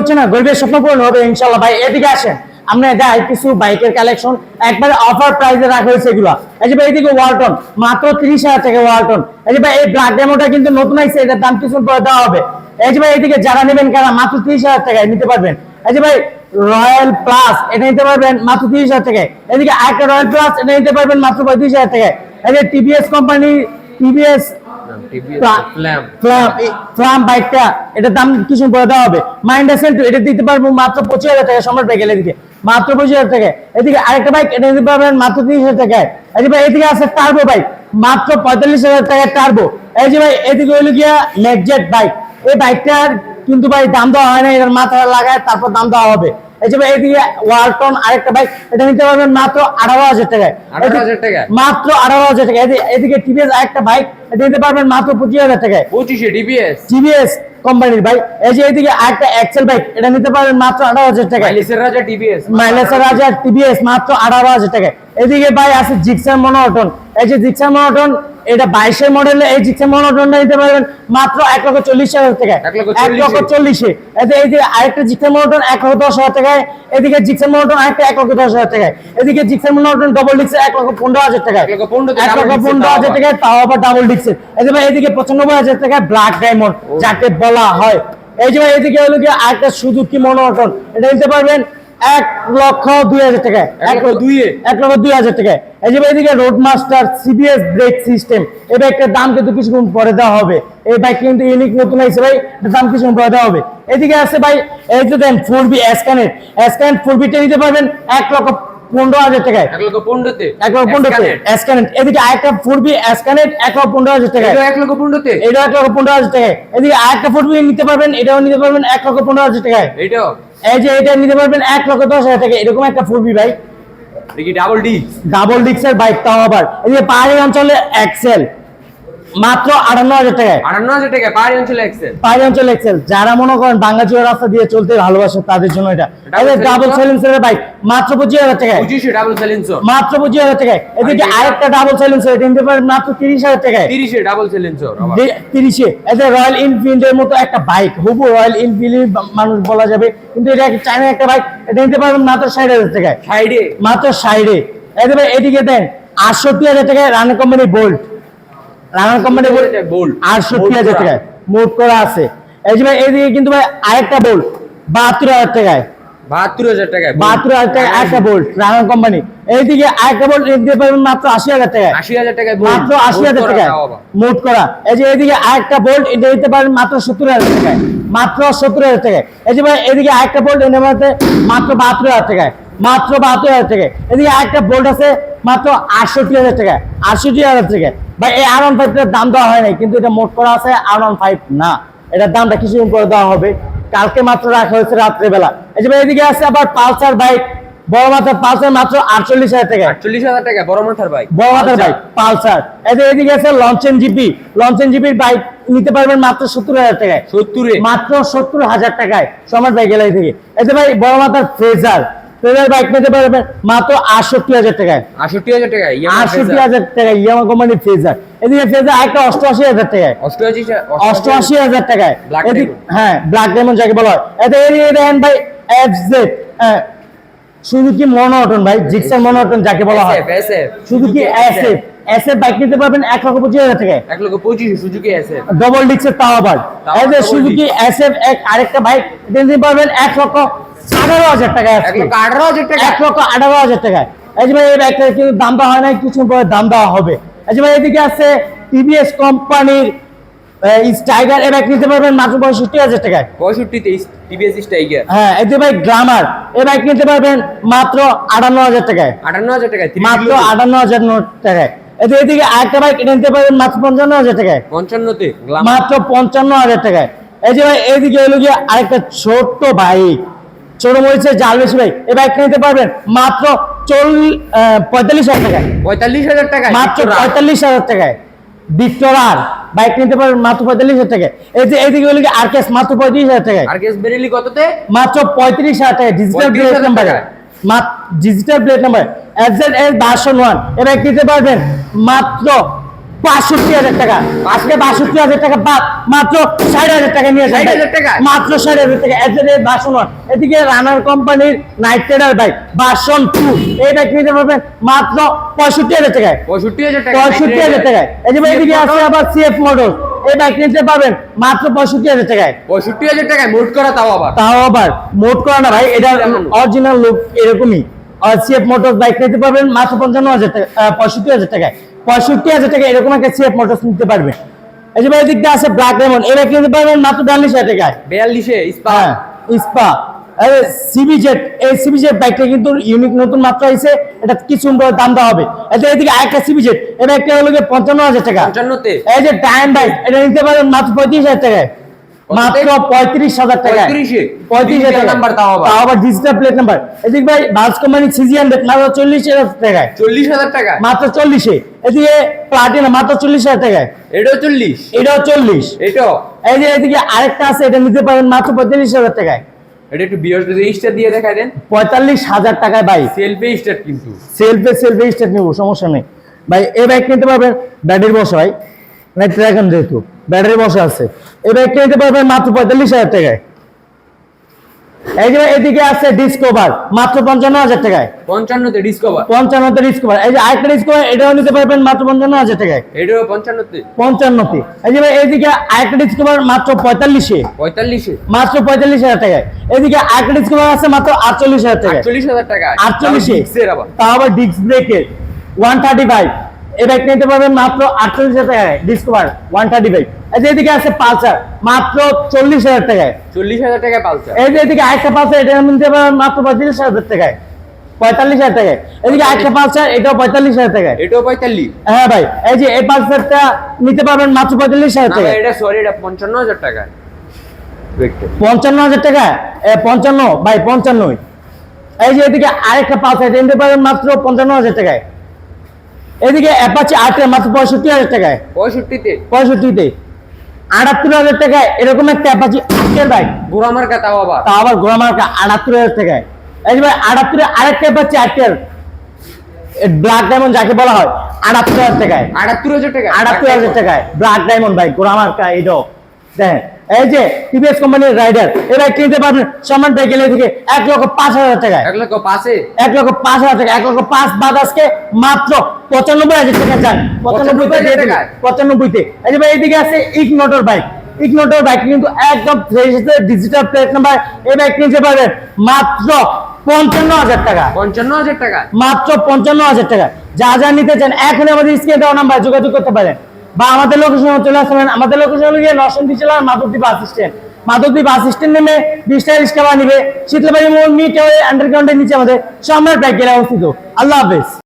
হচ্ছে না, গরিবের স্বপ্ন পূরণ হবে, ইনশাল্লাহ। ভাই, এদিকে আসেন। আমরা দেয় কিছু বাইকের কালেকশন একবারে অফার প্রাইসে রাখা হয়েছে এগুলা। এই যে ভাই, এদিকে ওয়ালটন মাত্র তিরিশ হাজার টাকা ওয়ালটন এই যে ভাই, এই ব্ল্যাক ডেমোটা কিন্তু নতুন আইছে, এটার দাম কিছু পরে দেওয়া হবে। এই যে ভাই, এদিকে যারা নেবেন কারা, মাত্র তিরিশ হাজার টাকায় নিতে পারবেন। এই যে ভাই রয়্যাল প্লাস এটা নিতে পারবেন মাত্র তিরিশ হাজার টাকায়। এদিকে আরেকটা রয়্যাল প্লাস এটা নিতে পারবেন মাত্র পঁয়ত্রিশ হাজার টাকায়। এই যে TVS company TVS Flame Flame বাইকটা এটার দাম কিছু বলে দেওয়া হবে। মাইন্ডার সেন্টু এটা দিতে পারব মাত্র পঁচিশ হাজার টাকা সম্রাট বাইক এদিকে। মাত্র পঁচিশ হাজার টাকা এদিকে আরেকটা বাইক এটা দিতে পারবেন মাত্র তিরিশ হাজার টাকায়। এই যে ভাই এদিকে আছে টার্বো বাইক মাত্র পঁয়তাল্লিশ হাজার টাকায় টার্বো এই যে ভাই এদিকে হইল গিয়া লেকজেট বাইক এই বাইকটার কিন্তু ভাই দাম দেওয়া হয় না এটার মাথা লাগায় তারপর দাম দেওয়া হবে। এই যে ভাই এদিকে ওয়ালটন আরেকটা বাইক এটা নিতে পারবেন মাত্র আঠারো হাজার টাকায়। মাত্র আঠারো হাজার টাকা এদি- এদিকে টিভিএস আরেকটা বাইক এটা নিতে পারবেন মাত্র পঁচিশ হাজার টাকায়। পঁচিশে ডিবিএস টিভিএস কোম্পানির বাইক এই যে এদিকে আরেকটা এক্সেল বাইক এটা নিতে পারবেন মাত্র আঠারো হাজার রাজা ডিবিএস মাইলেসের হাজার টিভিএস মাত্র আঠারো হাজার টাকায়। এদিকে ভাই আছে জিক্সার মনোটন এই যে জিক্সার মনোটন এটা বাইশের মডেলে এই জিক্সার মনোটনটা নিতে পারবেন মাত্র এক লক্ষ চল্লিশ হাজার টাকায়। এক লক্ষ চল্লিশে। এতে এই যে আরেকটা জিক্সার মনোটন এক লক্ষ দশ হাজার টাকায় এদিকে জিক্সার মনোটন আরেকটা এক লক্ষ দশ হাজার টাকায়। এদিকে জিক্সার মনোটন ডবল ডিক্স এক লক্ষ পনেরো হাজার টাকায়। এক লক্ষ পনেরো হাজার। টাকায় তাও আবার ডাবল ডিক্সের এই যে ভাই এদিকে পঁচানব্বই হাজার টাকায় ব্ল্যাক ডায়মন্ড যাকে বলা হয়। এই যে এদিকে হলো কি আরেকটা সুজুকি মনোটন এটা নিতে পারবেন এক লক্ষ দুই হাজার টাকায় এক লক্ষ দুই হাজার টাকায় এই যে ভাই এদিকে road master CBS brake system এই বাইকটার দাম কিন্তু কিছুক্ষণ পরে দেওয়া হবে এই বাইক কিন্তু ইউনিক নতুন আইছে ভাই দাম কিছুক্ষণ পরে দেওয়া হবে এদিকে আছে ভাই এই যে দেন ফোর বি এসকানেট এসকানেট ফোর বিটা নিতে পারবেন এক লক্ষ পনেরো হাজার টাকায় এক লক্ষ পনেরোতে এক লক্ষ পনেরোতে এসকানেট এদিকে আরেকটা ফোর বি এসকানেট এক লক্ষ পনেরো হাজার টাকায় এক লক্ষ পনেরোতে এটা এক লক্ষ পনেরো হাজার টাকায় এদিকে আরেকটা ফোর বি নিতে পারবেন এটাও নিতে পারবেন এক লক্ষ পনেরো হাজার টাকায় এইটাও এই যে এটা নিতে পারবেন এক লক্ষ দশ হাজার টাকা। এরকম একটা ফোর ভাই। ডাবল ডিস্ক ডাবল ডিস্কের বাইক তাও আবার। এই যে পাহাড়ি অঞ্চলে এক্সেল মাত্র আটান্ন হাজার টাকায়। আটান্ন হাজার টাকা পাহাড়ি অঞ্চলে এক্সেল পাহাড়ি অঞ্চল এক্সেল যারা মনে করেন বাঙ্গাচুরা রাস্তা দিয়ে চলতে ভালোবাসে তাদের জন্য এটা। ডাবল? সাইলেন্সারের বাইক মাত্র পঁচিশ হাজার টাকায়। ডাবল সেলেন্সো মাত্র পঁচিশ হাজার টাকায়। এদিকে আরেকটা ডাবল সাইলেন্সার এটা নিতে পারেন মাত্র তিরিশ হাজার টাকায়। তিরিশে ডাবল সেলেন্সো যে- তিরিশে। এতে রয়্যাল এনফিল্ডের মতো একটা বাইক হুবু রয়্যাল এনফিল্ড মানুষ বলা যাবে। কিন্তু এটা চায়না একটা বাইক এটা নিতে পারবেন মাত্র ষাট হাজার টাকায়। সাইডে মাত্র সাইডে এদিকে দেন আটষট্টি হাজার টাকায় Runner company Bolt Runner company Bolt। আটষট্টি হাজার টাকায়। মোট করা আছে। এই যে ভাই এদিকে কিন্তু ভাই আরেকটা বোল্ট বাহাত্তর হাজার টাকায়। বাহাত্তর হাজার টাকায় বাহাত্তর হাজার টাকায় একটা বোল্ট রানা কোম্পানি এইদিকে আরেকটা বোল্ট দিতে পারবেন মাত্র আশি হাজার টাকায়। আশি হাজার টাকায় মাত্র আশি হাজার টাকায়। মোট করা। এই যে এদিকে আরেকটা বোল্ট এটা দিতে পারেন মাত্র সত্তর হাজার টাকায়। মাত্র সত্তর হাজার টাকায়। এই যে ভাই এদিকে আরেকটা বোল্ট এনে মাত্র বাহাত্তর হাজার টাকায়। মাত্র বাহাত্তর হাজার টাকায়। এদিকে আরেকটা বোল্ট আছে মাত্র আটষট্টি হাজার টাকায় আটষট্টি হাজার টাকায় ভাই এই আর ওয়ান ফাইভটার দাম দেওয়া হয় নাই কিন্তু এটা মোট করা আছে আর ওয়ান ফাইভ না। এটার দামটা কিছুদিন পরে দেওয়া হবে। কালকে মাত্র রাখা হয়েছে রাত্রেবেলা। এই যে এদিকে আছে আবার পালসার বাইক বড় মাত্রার পালসার মাত্র আটচল্লিশ হাজার টাকায় আটচল্লিশ হাজার টাকা বড় মাথার বাইক বড় হাতের বাইক পালসার। এদের এদিকে আছে লঞ্চেন জিপি লঞ্চেন জিপির বাইক নিতে পারবেন মাত্র সত্তর হাজার টাকায়। সত্তরে। মাত্র সত্তর হাজার টাকায়। সমাজ বাইক এলাই থেকে। এতে ভাই বড় মাথার ফ্রেজার ফ্রেজার বাইক নিতে পারবেন মাত্র আটষট্টি হাজার টাকায়। আষট্টি হাজার টাকা আটষট্টি হাজার টাকায় ইয়ামা কোম্পানির এদিকে একটা অষ্টআশি হাজার টাকায়। অষ্টআশি হাজার টাকায়। হ্যাঁ ব্ল্যাক ডায়মন্ড যাকে বলা হয়। এতে এদিকে দেখেন ভাই এফ জেড সুজুকি মনোটন ভাই জিক্সার মনোটন যাকে বলা হয়। সুজুকি এসএফ এসএফ বাইক নিতে পারবেন এক লক্ষ পঁচিশ হাজার টাকায়। এক লক্ষ পঁচিশ সুজুকি আছে ডবল ডিক্সের তাও আবার সুজুকি এসএফ এক আরেকটা বাইক নিতে পারবেন এক লক্ষ আঠারো হাজার টাকায় এক লক্ষ আঠারো হাজার টাকা এক লক্ষ আঠারো হাজার টাকায়। এই যে ভাই এই বাইকটা কিন্তু দাম দেওয়া হয় না কিছু পরে দাম দেওয়া হবে। এই যে ভাই এদিকে আছে টিভিএস কোম্পানির স্টাইগার বাইক নিতে পারবেন মাত্র পঁয়ষট্টি হাজার টাকায়। পঁয়ষট্টিতে টিভিএস টাইগার হ্যাঁ এতে ভাই গ্রামার এই বাইক নিতে পারবেন মাত্র আটান্ন হাজার টাকায়। আটান্ন হাজার টাকা মাত্র আটান্ন হাজার টাকায়। এতে এদিকে আরেকটা বাইক নিতে পারবেন মাত্র পঞ্চান্ন হাজার টাকায়। পঞ্চান্নতে মাত্র পঞ্চান্ন হাজার টাকায়। এই যে ভাই এইদিকে হলো গিয়ে আরেকটা ছোট্ট বাইক ছোট মরিচের জাল বেশি ভাই। এই বাইকটা নিতে পারবেন মাত্র চল পঁয়তাল্লিশ হাজার টাকায়। পঁয়তাল্লিশ হাজার টাকা মাত্র পঁয়তাল্লিশ হাজার টাকায়। ভিক্টর আর বাইক নিতে পারবেন মাত্র পঁয়তাল্লিশ হাজার টাকায়। এই যে এইদিকে হলো গিয়ে আরকেস মাত্র পঁয়ত্রিশ হাজার টাকায়। আর কেস বেরেলি কততে? মাত্র পঁয়ত্রিশ হাজার টাকা digital 35,000 plate number. Digital plate number FZ S version one এ বাইক নিতে পারবেন মাত্র বাষট্টি হাজার টাকা। আজকে বাষট্টি হাজার টাকা বাদ মাত্র ষাট হাজার টাকা নিয়ে যান 60,000 টাকা? মাত্র ষাট হাজার টাকা। এদিকে বাসন এদিকে রানার কোম্পানির Knight Rider bike version two এই বাইক নিতে পারবেন মাত্র পঁয়ষট্টি হাজার টাকায়। পঁয়ষট্টি হাজার টাকা। পঁয়ষট্টি হাজার টাকায়। ভাই এদিকে আছে আবার সিএফ মোটর এই বাইক নিতে পারবেন মাত্র পঁয়ষট্টি হাজার টাকায়। পঁয়ষট্টি হাজার টাকায় মোট করা তাও আবার? তাও আবার। মোট করা না ভাই এটা অরিজিনাল লুক এরকমই। সিএফ মোটর বাইক নিতে পারবেন মাত্র পঞ্চান্ন হাজার টাকা পঁয়ষট্টি হাজার টাকায়। পঁয়ষট্টি হাজার টাকা এরকম একটা সিএফ মোটর নিতে পারবেন। এই যে ভাই দিয়ে আছে ব্ল্যাক ডায়মন্ড এই বাইক নিতে পারবেন মাত্র বিয়াল্লিশ হাজার টাকায়। বিয়াল্লিশে ইস্পা হ্যাঁ spa C B C B Z বাইকটা কিন্তু ইউনিক নতুন মাত্র আইছে এটা কি সুন্দর দাম দেওয়া হবে। এটা এদিকে আরেকটা সিবি জেট এই বাইকটা হলো পঞ্চান্ন হাজার টাকা। পঞ্চান্নতে। এই যে টাইম বাইক এটা নিতে পারেন মাত্র পঁয়ত্রিশ হাজার টাকায়। মাত্র পঁয়ত্রিশ হাজার টাকায়। পঁয়ত্রিশে? হাজার টাকা তাও আবার। তাও আবার ডিজিটাল প্লেট নাম্বার এদিকে ভাই বাস কোম্পানি সিজি হান্ড্রেড মাত্র চল্লিশ হাজার টাকায়। চল্লিশ হাজার টাকা মাত্র চল্লিশে। এদিকে প্লাটিনা মাত্র চল্লিশ হাজার টাকায়। এটাও চল্লিশ? এটাও চল্লিশ। এটাও? এই যে এদিকে আরেকটা আছে এটা নিতে পারেন মাত্র পঁয়তাল্লিশ হাজার টাকায়। এটা একটু বিয়ার স্টার দিয়ে দেখাই দেন। পঁয়তাল্লিশ হাজার টাকায় ভাই। সেলফে স্টার কিন্তু। সেলফে সেলফে স্টার্ট নেব সমস্যা নেই। ভাই এই বাইক নিতে পারবেন ব্যাটারি বসা ভাই নাইট ট্র্যাকন যেহেতু। ব্যাটারি বসা আছে। এই বাইকটা নিতে পারবেন মাত্র পঁয়তাল্লিশ হাজার টাকায়। এই যে এদিকে আছে ডিসকভার মাত্র পঞ্চান্ন হাজার টাকায়। পঞ্চান্নতে ডিসকভার পঞ্চান্নতে ডিসকভার এই যে আরেকটা ডিসকভার এটাও নিতে পারবেন মাত্র পঞ্চান্ন হাজার টাকায়। এটাও পঞ্চান্নতে। পঞ্চান্নতে। এই যে এইদিকে আরেকটা ডিসকভার মাত্র পঁয়তাল্লিশে। পঁয়তাল্লিশে। মাত্র পঁয়তাল্লিশ হাজার টাকায়। এদিকে আরেকটা ডিসকভার আছে মাত্র আটচল্লিশ হাজার টাকায়। আটচল্লিশ হাজার টাকা। আটচল্লিশে। তাও আবার ডিস্ক ব্রেকের ওয়ান থার্টি ফাইভ এই বাইক নিতে পারবেন মাত্র আটচল্লিশ হাজার টাকায় ডিসকভার ওয়ান থার্টি ফাইভ এই যে এদিকে আছে পালসার মাত্র চল্লিশ হাজার টাকায়। চল্লিশ হাজার টাকা পালসার। এই যে এদিকে আরেকটা পালসার এটা নিতে পারবেন মাত্র পঁয়ত্রিশ হাজার টাকায়। পঁয়তাল্লিশ হাজার টাকায়। এদিকে আরেকটা পালসার এটাও পঁয়তাল্লিশ হাজার টাকায়। এটাও পঁয়তাল্লিশ। হ্যাঁ ভাই এই যে এই পালসারটা নিতে পারবেন মাত্র পঁয়তাল্লিশ হাজার টাকায়। এটা সরি এটা পঞ্চান্ন হাজার টাকা পঞ্চান্ন হাজার টাকা এ, পঞ্চান্ন? ভাই পঞ্চান্নই। এই যে এদিকে আরেকটা পালসার এটা নিতে পারবেন মাত্র পঞ্চান্ন হাজার টাকায়। এদিকে অ্যাপাচি আটটা মাত্র পঁয়ষট্টি হাজার টাকায়। পঁয়ষট্টিতে। পঁয়ষট্টিতে। আটাত্তর হাজার টাকায় এরকম একটা অ্যাপাচি আটের বাইক গোড়া মার্কা তাও আবার। তা আবার ঘোড়া মার্কা আটাত্তর হাজার টাকায়। এই যে ভাই আটাত্তরে আরেকটা অ্যাপাচি আটের ব্ল্যাক ডায়মন্ড যাকে বলা হয় আটাত্তর হাজার টাকায়। আটাত্তর হাজার টাকা আটাত্তর হাজার টাকায়। ব্ল্যাক ডায়মন্ড বাইক ঘোড়া মার্কা এটাও দেখেন এই যে টিভিএস কোম্পানির রাইডার বাইক কিনতে পারবেন সম্মান সাইকেলে থেকে এক লক্ষ পাঁচ হাজার টাকায়। এক লক্ষ পাশে এক লক্ষ পাঁচ হাজার টাকা এক লক্ষ পাঁচ আজকে মাত্র পঁচানব্বই হাজার টাকা দেবেন। টাকায়? পঁচানব্বইতে এই যে ভাই এইদিকে আছে ইগনোটর বাইক ইগনোটর বাইক কিন্তু একদম ডিজিটাল প্লেট নাম্বার এই বাইক নিতে পারবেন মাত্র পঞ্চান্ন হাজার টাকা। পঞ্চান্ন হাজার টাকা? মাত্র পঞ্চান্ন হাজার টাকা। যা যা নিতে চান এখন আমাদের স্ক্রিনে দেওয়া নাম্বার যোগাযোগ করতে পারেন। বা আমাদের লোকেশন চলে আসবেন আমাদের লোকেশন হলো গিয়ে নরসিংদী জেলার Madhabdip bus stand Madhabdip bus stand নেমে বিশটা রিক্সা নিবে। শীতলবাড়ি মোড় মিট আন্ডারগ্রাউন্ডের নিচে আমাদের সম্রাট ব্যাগ অবস্থিত। আল্লাহ হাফেজ।